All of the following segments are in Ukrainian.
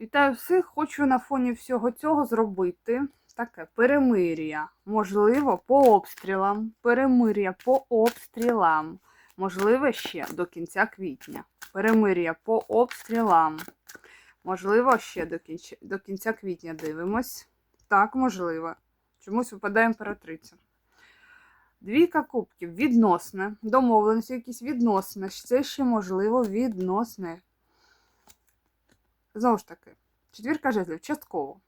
Вітаю всіх! Хочу на фоні всього цього зробити таке перемир'я. Можливо, по обстрілам. Перемир'я по обстрілам. Можливо, ще до кінця квітня. Перемир'я по обстрілам. Можливо, ще до кінця, до кінця квітня дивимось. Так, можливо. Чомусь випадає імператриця. Двійка кубків відносне. Домовленості якісь відносне. Це ще можливо відносне. Знову ж таки, четвірка жезлів частково.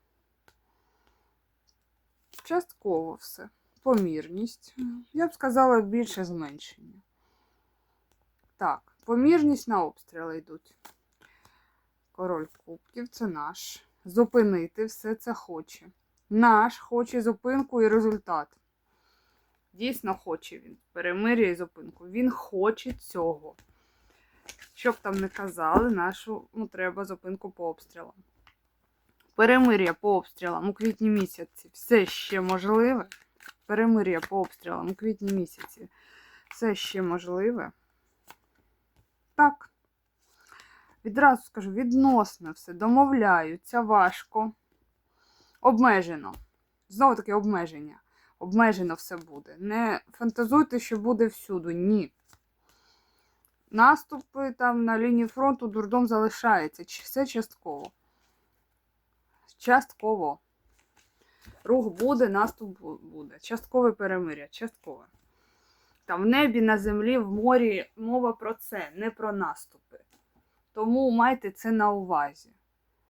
Частково все. Помірність. Я б сказала більше зменшення. Так, помірність на обстріли йдуть. Король кубків це наш. Зупинити все це хоче. Наш хоче зупинку і результат. Дійсно хоче він. Перемир'я і зупинку. Він хоче цього. Щоб там не казали, нашу ну, треба зупинку по обстрілам. Перемир'я по обстрілам у квітні місяці все ще можливе. Перемир'я по обстрілам у квітні місяці все ще можливе. Так. Відразу скажу, відносно все, домовляються важко. Обмежено. Знову таки обмеження. Обмежено все буде. Не фантазуйте, що буде всюди. Ні. Наступи там на лінії фронту дурдом залишається. Все частково. Частково. Рух буде, наступ буде. Часткове перемиря. Часткове. Там в небі, на землі, в морі мова про це, не про наступи. Тому майте це на увазі.